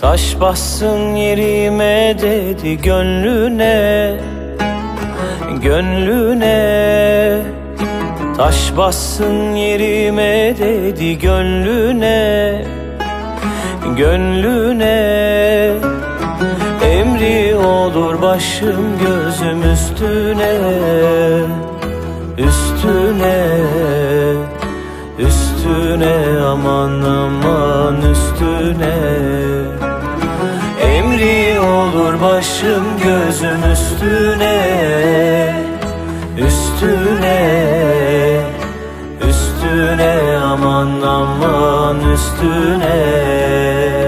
Taş bassın yerime dedi gönlüne Gönlüne. Taş bassın yerime dedi gönlüne Gönlüne. Emri olur başım gözüm üstüne Üstüne. Üstüne aman aman üstüne üstüne Üstüne Üstüne aman aman üstüne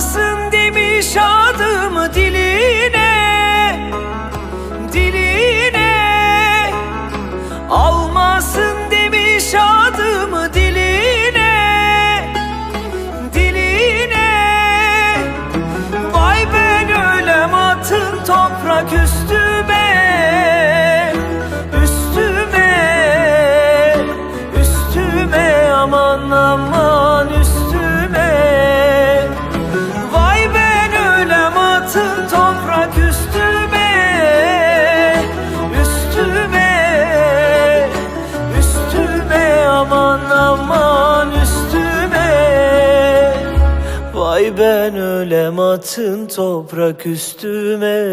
Almasın demiş adımı diline Diline. Almasın demiş adımı diline Diline. Vay ben ölem atın toprak üstüme Üstüme Üstüme. Aman aman Vay ben ölem atın toprak üstüme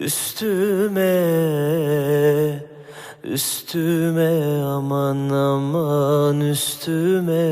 Üstüme Üstüme aman aman üstüme